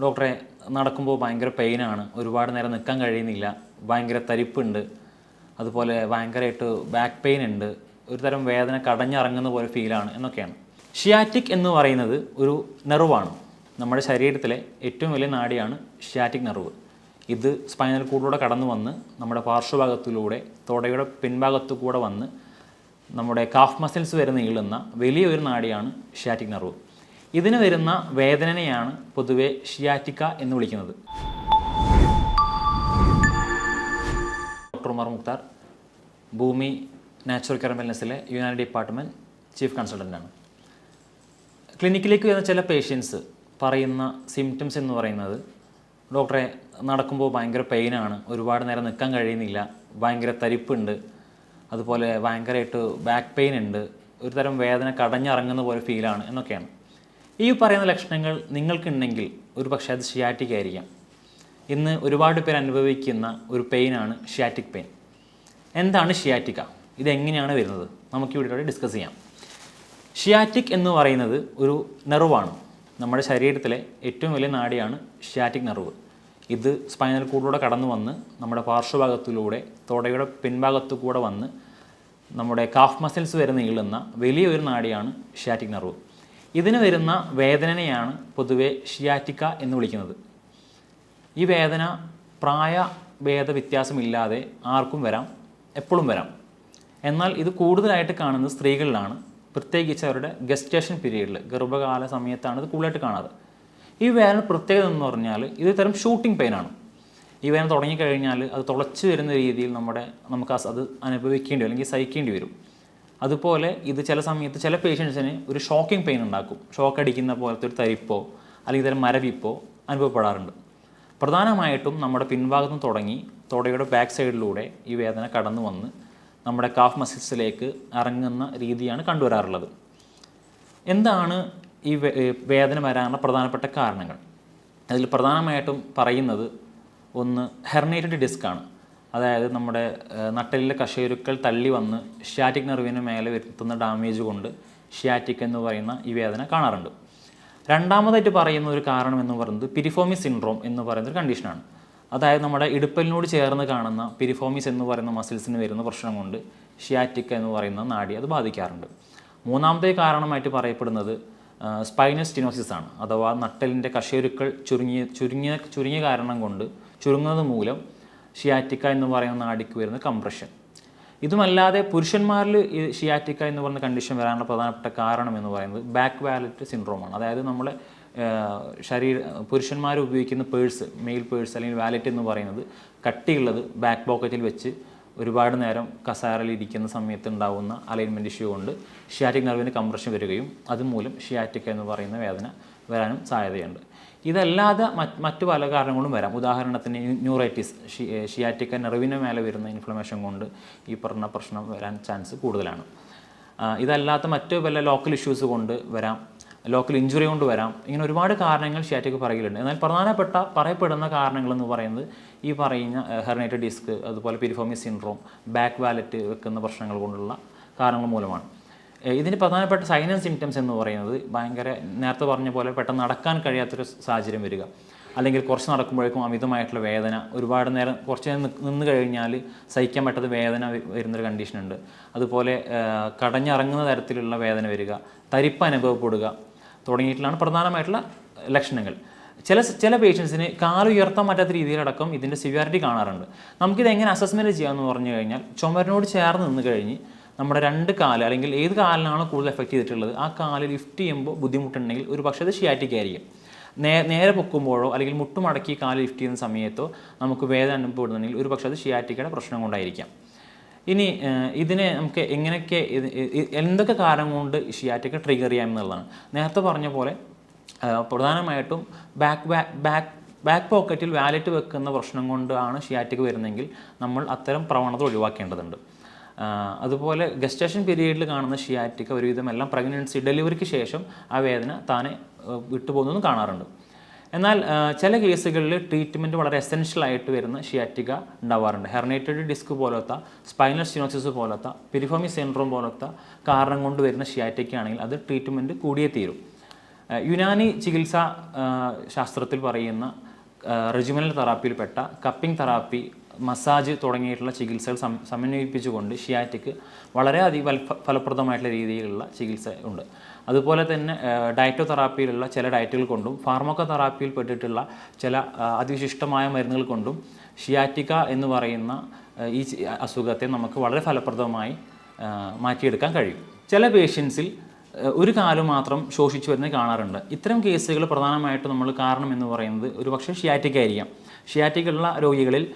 ഡോക്ടറെ നടക്കുമ്പോൾ ഭയങ്കര പെയിനാണ് ഒരുപാട് നേരം നിൽക്കാൻ കഴിയുന്നില്ല. ഭയങ്കര തരിപ്പുണ്ട്. അതുപോലെ ഭയങ്കരമായിട്ട് ബാക്ക് പെയിൻ ഉണ്ട്. ഒരു തരം വേദന കടഞ്ഞിറങ്ങുന്ന പോലെ ഫീലാണ് എന്നൊക്കെയാണ്. ഷിയാറ്റിക് എന്ന് പറയുന്നത് ഒരു നെർവാണ് നമ്മുടെ ശരീരത്തിലെ ഏറ്റവും വലിയ നാടിയാണ് ഷിയാറ്റിക് നെർവ് ഇത് സ്പൈനൽ കൂടിലൂടെ കടന്നു വന്ന് നമ്മുടെ പാർശ്വഭാഗത്തിലൂടെ തുടയുടെ പിൻഭാഗത്തു കൂടെ വന്ന് നമ്മുടെ കാഫ് മസിൽസ് വരെ നീളുന്ന വലിയൊരു നാടിയാണ് ഷിയാറ്റിക് നെർവ് ഇതിന് വരുന്ന വേദനയാണ് പൊതുവെ ഷിയാറ്റിക്ക എന്ന് വിളിക്കുന്നത്. Doctor Umar Mukhtar Bhoomi natural care വെൽനസിലെ Unani department chief കൺസൾട്ടന്റാണ് ക്ലിനിക്കിലേക്ക് വരുന്ന ചില പേഷ്യൻസ് പറയുന്ന സിംറ്റംസ് എന്ന് പറയുന്നത് ഡോക്ടറെ നടക്കുമ്പോൾ ഭയങ്കര പെയിനാണ് ഒരുപാട് നേരം നിൽക്കാൻ കഴിയുന്നില്ല ഭയങ്കര തരിപ്പുണ്ട് അതുപോലെ ഭയങ്കരമായിട്ട് ബാക്ക് പെയിൻ ഉണ്ട് ഒരു തരം വേദന കടഞ്ഞിറങ്ങുന്ന പോലെ ഫീലാണ് എന്നൊക്കെയാണ്. ഈ പറയുന്ന ലക്ഷണങ്ങൾ നിങ്ങൾക്കുണ്ടെങ്കിൽ ഒരു പക്ഷേ അത് ഷിയാറ്റിക് ആയിരിക്കാം. ഇന്ന് ഒരുപാട് പേർ അനുഭവിക്കുന്ന ഒരു പെയിനാണ് ഷിയാറ്റിക് പെയിൻ എന്താണ് ഷിയാറ്റിക്ക ഇതെങ്ങനെയാണ് വരുന്നത്? നമുക്ക് നമുക്കിവിടെ ഡിസ്കസ് ചെയ്യാം. ഷിയാറ്റിക് എന്ന് പറയുന്നത് ഒരു നെർവാണ് നമ്മുടെ ശരീരത്തിലെ ഏറ്റവും വലിയ നാടിയാണ് ഷിയാറ്റിക് നെർവ് ഇത് സ്പൈനൽ കൂടിലൂടെ കടന്നു വന്ന് നമ്മുടെ പാർശ്വഭാഗത്തിലൂടെ തുടയുടെ പിൻഭാഗത്തു കൂടെ വന്ന് നമ്മുടെ കാഫ് മസിൽസ് വരെ നീളുന്ന വലിയൊരു നാടിയാണ് ഷിയാറ്റിക് നെർവ് ഇതിന് വരുന്ന വേദനയാണ് പൊതുവെ ഷിയാറ്റിക്ക എന്ന് വിളിക്കുന്നത്. ഈ വേദന പ്രായ ഭേദ വ്യത്യാസമില്ലാതെ ആർക്കും വരാം എപ്പോഴും വരാം. എന്നാൽ ഇത് കൂടുതലായിട്ട് കാണുന്നത് സ്ത്രീകളിലാണ്. പ്രത്യേകിച്ച് അവരുടെ ഗസ്റ്റേഷൻ പീരീഡിൽ ഗർഭകാല സമയത്താണ് ഇത് കൂടുതലായിട്ട് കാണാറ്. ഈ വേദന പ്രത്യേകത എന്ന് പറഞ്ഞാൽ ഇത് തരം ഷൂട്ടിംഗ് പെയിനാണ് ഈ വേദന തുടങ്ങിക്കഴിഞ്ഞാൽ അത് തുളച്ചു വരുന്ന രീതിയിൽ നമ്മുടെ നമുക്ക് അത് അനുഭവിക്കേണ്ടി വരും അല്ലെങ്കിൽ സഹിക്കേണ്ടി വരും. അതുപോലെ ഇത് ചില സമയത്ത് ചില പേഷ്യൻസിന് ഒരു ഷോക്കിംഗ് പെയിൻ ഉണ്ടാക്കും. ഷോക്ക് അടിക്കുന്ന പോലത്തെ ഒരു തരിപ്പോ അല്ലെങ്കിൽ തരം മരവിപ്പോ അനുഭവപ്പെടാറുണ്ട്. പ്രധാനമായിട്ടും നമ്മുടെ പിൻഭാഗത്ത് നിന്ന് തുടങ്ങി തുടയുടെ ബാക്ക് സൈഡിലൂടെ ഈ വേദന കടന്നു വന്ന് നമ്മുടെ കാഫ് മസിൽസിലേക്ക് ഇറങ്ങുന്ന രീതിയാണ് കണ്ടുവരാറുള്ളത്. എന്താണ് ഈ വേദന വരാനുള്ള പ്രധാനപ്പെട്ട കാരണങ്ങൾ? അതിൽ പ്രധാനമായിട്ടും പറയുന്നത് ഒന്ന് ഹെർണേറ്റഡ് ഡിസ്ക് ആണ്. അതായത് നമ്മുടെ നട്ടലിലെ കശേരുക്കൾ തള്ളി വന്ന് ഷ്യാറ്റിക് നെർവിന് മേലെ വരുത്തുന്ന ഡാമേജ് കൊണ്ട് ഷ്യാറ്റിക് എന്ന് പറയുന്ന ഈ വേദന കാണാറുണ്ട്. രണ്ടാമതായിട്ട് പറയുന്ന ഒരു കാരണം എന്ന് പറയുന്നത് പിരിഫോമിസ് സിൻഡ്രോം എന്ന് പറയുന്ന ഒരു കണ്ടീഷനാണ് അതായത് നമ്മുടെ ഇടുപ്പലിനോട് ചേർന്ന് കാണുന്ന പിരിഫോമിസ് എന്ന് പറയുന്ന മസിൽസിന് വരുന്ന പ്രശ്നം കൊണ്ട് ഷിയാറ്റിക് എന്ന് പറയുന്ന നാഡി അത് ബാധിക്കാറുണ്ട്. മൂന്നാമത്തെ കാരണമായിട്ട് പറയപ്പെടുന്നത് സ്പൈനസ് സ്റ്റിനോസിസ് ആണ്. അഥവാ നട്ടലിന്റെ കശേരുക്കൾ ചുരുങ്ങിയ ചുരുങ്ങിയ ചുരുങ്ങിയ കാരണം കൊണ്ട് ചുരുങ്ങുന്നത് മൂലം ഷിയാറ്റിക്ക എന്ന് പറയുന്ന നാടിക്ക് വരുന്ന കംപ്രഷൻ. ഇതുമല്ലാതെ പുരുഷന്മാരിൽ ഈ ഷിയാറ്റിക്ക എന്ന് പറയുന്ന കണ്ടീഷൻ വരാനുള്ള പ്രധാനപ്പെട്ട കാരണം എന്ന് പറയുന്നത് ബാക്ക് വാലറ്റ് സിൻഡ്രോമാണ് അതായത് നമ്മൾ ശരീര പുരുഷന്മാർ ഉപയോഗിക്കുന്ന പേഴ്സ് മെയിൽ പേഴ്സ് അല്ലെങ്കിൽ വാലറ്റ് എന്ന് പറയുന്നത് കട്ടിയുള്ളത് ബാക്ക് പോക്കറ്റിൽ വെച്ച് ഒരുപാട് നേരം കസാരയിൽ ഇരിക്കുന്ന സമയത്ത് ഉണ്ടാകുന്ന അലൈൻമെന്റ് ഇഷ്യൂ കൊണ്ട് ഷിയാറ്റിക് നെർവിന് കംപ്രഷൻ വരികയും അതുമൂലം ഷിയാറ്റിക്ക എന്ന് പറയുന്ന വേദന വരാനും സാധ്യതയുണ്ട്. ഇതല്ലാതെ മറ്റ് പല കാരണങ്ങളും വരാം. ഉദാഹരണത്തിന് ന്യൂറൈറ്റിസ് ഷിയാറ്റിക്ക നെറിവിന് മേലെ വരുന്ന ഇൻഫ്ലമേഷൻ കൊണ്ട് ഈ പറഞ്ഞ പ്രശ്നം വരാൻ ചാൻസ് കൂടുതലാണ്. ഇതല്ലാത്ത മറ്റ് വല്ല ലോക്കൽ ഇഷ്യൂസ് കൊണ്ട് വരാം. ലോക്കൽ ഇഞ്ചുറി കൊണ്ട് വരാം. ഇങ്ങനെ ഒരുപാട് കാരണങ്ങൾ ഷിയാറ്റിക്ക് പറയലുണ്ട് എന്നാൽ പ്രധാനപ്പെട്ട പറയപ്പെടുന്ന കാരണങ്ങൾ എന്ന് പറയുന്നത് ഈ പറയുന്ന ഹെർണേറ്റഡ് ഡിസ്ക് അതുപോലെ പിരിഫോമി സിൻഡ്രോം ബാക്ക് വാലറ്റ് വെക്കുന്ന പ്രശ്നങ്ങൾ കൊണ്ടുള്ള കാരണങ്ങൾ മൂലമാണ്. ഇതിന് പ്രധാനപ്പെട്ട സൈൻ ആൻഡ് സിംറ്റംസ് എന്ന് പറയുന്നത് ഭയങ്കര നേരത്തെ പറഞ്ഞ പോലെ പെട്ടെന്ന് നടക്കാൻ കഴിയാത്തൊരു സാഹചര്യം വരിക. അല്ലെങ്കിൽ കുറച്ച് നടക്കുമ്പോഴേക്കും അമിതമായിട്ടുള്ള വേദന ഒരുപാട് നേരം കുറച്ച് നേരം നിന്ന് കഴിഞ്ഞാൽ സഹിക്കാൻ പറ്റാത്ത വേദന വരുന്നൊരു കണ്ടീഷനുണ്ട് അതുപോലെ കടഞ്ഞിറങ്ങുന്ന തരത്തിലുള്ള വേദന വരിക തരിപ്പ് അനുഭവപ്പെടുക തുടങ്ങിയിട്ടുള്ളതാണ് പ്രധാനമായിട്ടുള്ള ലക്ഷണങ്ങൾ. ചില ചില പേഷ്യൻസിന് കാൽ ഉയർത്താൻ പറ്റാത്ത രീതിയിലടക്കം ഇതിന്റെ സിവിയാരിറ്റി കാണാറുണ്ട്. നമുക്കിത് എങ്ങനെ അസസ്മെന്റ് ചെയ്യാമെന്ന് പറഞ്ഞു കഴിഞ്ഞാൽ ചുമരിനോട് ചേർന്ന് നിന്ന് കഴിഞ്ഞ് നമ്മുടെ രണ്ട് കാൽ അല്ലെങ്കിൽ ഏത് കാലിനാണോ കൂടുതൽ എഫക്റ്റ് ചെയ്തിട്ടുള്ളത് ആ കാൽ ലിഫ്റ്റ് ചെയ്യുമ്പോൾ ബുദ്ധിമുട്ടുണ്ടെങ്കിൽ ഒരു പക്ഷേ അത് ഷിയാറ്റിക് ആയിരിക്കും. നേ നേരെ പൊക്കുമ്പോഴോ അല്ലെങ്കിൽ മുട്ടുമടക്കി കാൽ ലിഫ്റ്റ് ചെയ്യുന്ന സമയത്തോ നമുക്ക് വേദന അനുഭവപ്പെടുന്നുണ്ടെങ്കിൽ ഒരു പക്ഷേ അത് ഷിയാറ്റിക്കയുടെ പ്രശ്നം കൊണ്ടായിരിക്കാം. ഇനി ഇതിനെ നമുക്ക് എങ്ങനെയൊക്കെ എന്തൊക്കെ കാരണം കൊണ്ട് ഷിയാറ്റിക്ക ട്രിഗർ ചെയ്യാം എന്നുള്ളതാണ്. നേരത്തെ പറഞ്ഞ പോലെ പ്രധാനമായിട്ടും ബാക്ക് ബാക്ക് ബാക്ക് പോക്കറ്റിൽ വാലറ്റ് വെക്കുന്ന പ്രശ്നം കൊണ്ടാണ് ഷിയാറ്റിക് വരുന്നതെങ്കിൽ നമ്മൾ അത്തരം പ്രവണത ഒഴിവാക്കേണ്ടതുണ്ട്. അതുപോലെ ഗസ്റ്റേഷൻ പീരീഡിൽ കാണുന്ന ഷിയാറ്റിക്ക ഒരുവിധം എല്ലാം പ്രഗ്നൻസി ഡെലിവറിക്ക് ശേഷം ആ വേദന താനെ വിട്ടുപോകുന്നതും കാണാറുണ്ട്. എന്നാൽ ചില കേസുകളിൽ ട്രീറ്റ്മെന്റ് വളരെ എസെൻഷ്യൽ ആയിട്ട് വരുന്ന ഷിയാറ്റിക ഉണ്ടാവാറുണ്ട്. ഹെർണേറ്റഡ് ഡിസ്ക് പോലത്തെ സ്പൈനൽ സ്റ്റിനോസിസ് പോലത്തെ പിരിഫോമി സിൻഡ്രോം പോലത്തെ കാരണം കൊണ്ട് വരുന്ന ഷിയാറ്റിക്ക ആണെങ്കിൽ അത് ട്രീറ്റ്മെന്റ് കൂടിയേ തീരും. യുനാനി ചികിത്സാ ശാസ്ത്രത്തിൽ പറയുന്ന റെജിമനൽ തെറാപ്പിയിൽപ്പെട്ട കപ്പിംഗ് തെറാപ്പി മസാജ് തുടങ്ങിയിട്ടുള്ള ചികിത്സകൾ സം സമന്വയിപ്പിച്ചുകൊണ്ട് ഷിയാറ്റിക്ക് വളരെ അതി ഫലപ്രദമായിട്ടുള്ള രീതിയിലുള്ള ചികിത്സ ഉണ്ട്. അതുപോലെ തന്നെ ഡയറ്റോ തെറാപ്പിയിലുള്ള ചില ഡയറ്റുകൾ കൊണ്ടും ഫാർമോക്കോ തെറാപ്പിയിൽ പെട്ടിട്ടുള്ള ചില അതിവിശിഷ്ടമായ മരുന്നുകൾ കൊണ്ടും ഷിയാറ്റിക്ക എന്ന് പറയുന്ന ഈ അസുഖത്തെ നമുക്ക് വളരെ ഫലപ്രദമായി മാറ്റിയെടുക്കാൻ കഴിയും. ചില പേഷ്യൻസിൽ ഒരു കാലം മാത്രം ശോഷിച്ചു വരുന്നത് കാണാറുണ്ട്. ഇത്തരം കേസുകൾ പ്രധാനമായിട്ടും നമ്മൾ കാരണം എന്ന് പറയുന്നത് ഒരു പക്ഷേ ഷിയാറ്റിക് ആയിരിക്കാം ഷിയാറ്റിക് ഉള്ള രോഗികളിൽ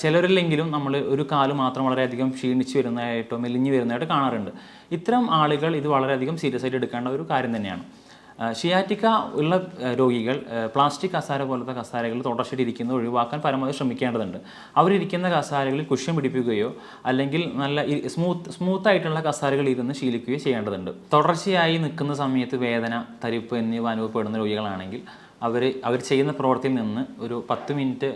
ചിലരില്ലെങ്കിലും നമ്മൾ ഒരു കാൽ മാത്രം വളരെയധികം ക്ഷീണിച്ച് വരുന്നതായിട്ടോ മെലിഞ്ഞു വരുന്നതായിട്ട് കാണാറുണ്ട്. ഇത്തരം ആളുകൾ ഇത് വളരെയധികം സീരിയസ് ആയിട്ട് എടുക്കേണ്ട ഒരു കാര്യം തന്നെയാണ്. ഷിയാറ്റിക്ക ഉള്ള രോഗികൾ പ്ലാസ്റ്റിക് കസാര പോലത്തെ കസാരകൾ തുടർച്ചയായിട്ട് ഇരിക്കുന്നത് ഒഴിവാക്കാൻ പരമാവധി ശ്രമിക്കേണ്ടതുണ്ട്. അവരിരിക്കുന്ന കസാരകളിൽ കുഷ്യം പിടിപ്പിക്കുകയോ അല്ലെങ്കിൽ നല്ല സ്മൂത്ത് സ്മൂത്തായിട്ടുള്ള കസാരകൾ ഇരുന്ന് ശീലിക്കുകയോ ചെയ്യേണ്ടതുണ്ട്. തുടർച്ചയായി നിൽക്കുന്ന സമയത്ത് വേദന തരിപ്പ് എന്നിവ അനുഭവപ്പെടുന്ന രോഗികളാണെങ്കിൽ അവർ അവർ ചെയ്യുന്ന പ്രവൃത്തിയിൽ നിന്ന് ഒരു പത്ത് മിനിറ്റ്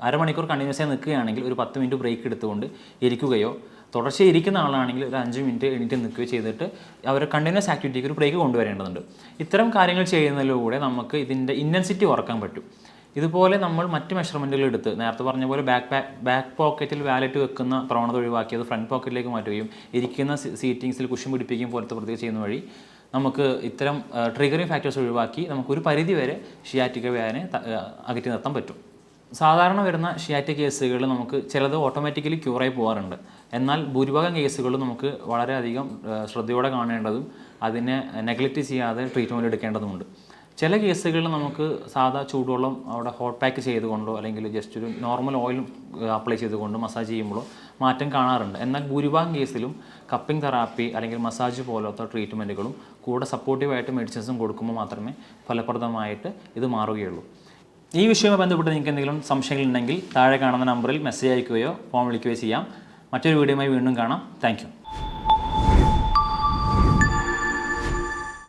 അരമണിക്കൂർ കണ്ടിന്യൂസ് ആയി നിൽക്കുകയാണെങ്കിൽ ഒരു പത്ത് മിനിറ്റ് ബ്രേക്ക് എടുത്തുകൊണ്ട് ഇരിക്കുകയോ തുടർച്ചയായി ഇരിക്കുന്ന ആളാണെങ്കിൽ ഒരു അഞ്ച് മിനിറ്റ് എണീറ്റ് നിൽക്കുകയോ ചെയ്തിട്ട് അവർ കണ്ടിന്യൂസ് ആക്ടിവിറ്റിക്ക് ഒരു ബ്രേക്ക് കൊണ്ടുവരേണ്ടതുണ്ട്. ഇത്തരം കാര്യങ്ങൾ ചെയ്യുന്നതിലൂടെ നമുക്ക് ഇതിന്റെ ഇന്റൻസിറ്റി ഉറക്കാൻ പറ്റും. ഇതുപോലെ നമ്മൾ മറ്റ് മെഷർമെന്റുകൾ എടുത്ത് നേരത്തെ പറഞ്ഞ പോലെ ബാക്ക് ബാക്ക് പോക്കറ്റിൽ വാലറ്റ് വെക്കുന്ന പ്രവണത ഒഴിവാക്കി അത് ഫ്രണ്ട് പോക്കറ്റിലേക്ക് മാറ്റുകയും ഇരിക്കുന്ന സീറ്റിങ്സിൽ കുഷൻ പിടിപ്പിക്കുകയും പോലത്തെ പ്രത്യേകം ചെയ്യുന്ന വഴി നമുക്ക് ഇത്തരം ട്രിഗറിങ് ഫാക്ടേഴ്സ് ഒഴിവാക്കി നമുക്കൊരു പരിധി വരെ ത- ആ, അകറ്റി നിർത്താൻ പറ്റും. സാധാരണ വരുന്ന ഷിയാറ്റിക് കേസുകൾ നമുക്ക് ചിലത് ഓട്ടോമാറ്റിക്കലി ക്യൂറായി പോകാറുണ്ട് എന്നാൽ ഭൂരിഭാഗം കേസുകളും നമുക്ക് വളരെയധികം ശ്രദ്ധയോടെ കാണേണ്ടതും അതിനെ നെഗ്ലക്റ്റ് ചെയ്യാതെ ട്രീറ്റ്മെന്റ് എടുക്കേണ്ടതുമുണ്ട്. ചില കേസുകളിൽ നമുക്ക് സാധാ ചൂടുവെള്ളം അവിടെ ഹോട്ട് പാക്ക് ചെയ്തുകൊണ്ടോ അല്ലെങ്കിൽ ജസ്റ്റ് ഒരു നോർമൽ ഓയിൽ അപ്ലൈ ചെയ്തുകൊണ്ടോ മസാജ് ചെയ്യുമ്പോഴോ മാറ്റം കാണാറുണ്ട്. എന്നാൽ ഭൂരിഭാഗം കേസിലും കപ്പിംഗ് തെറാപ്പി അല്ലെങ്കിൽ മസാജ് പോലത്തെ ട്രീറ്റ്മെന്റുകളും കൂടെ സപ്പോർട്ടീവായിട്ട് മെഡിസിൻസും കൊടുക്കുമ്പോൾ മാത്രമേ ഫലപ്രദമായിട്ട് ഇത് മാറുകയുള്ളൂ. ഈ വിഷയവുമായി ബന്ധപ്പെട്ട് നിങ്ങൾക്ക് എന്തെങ്കിലും സംശയങ്ങളുണ്ടെങ്കിൽ താഴെ കാണുന്ന നമ്പറിൽ മെസ്സേജ് അയക്കുകയോ ഫോൺ വിളിക്കുകയോ ചെയ്യാം. മറ്റൊരു വീഡിയോയുമായി വീണ്ടും കാണാം. താങ്ക്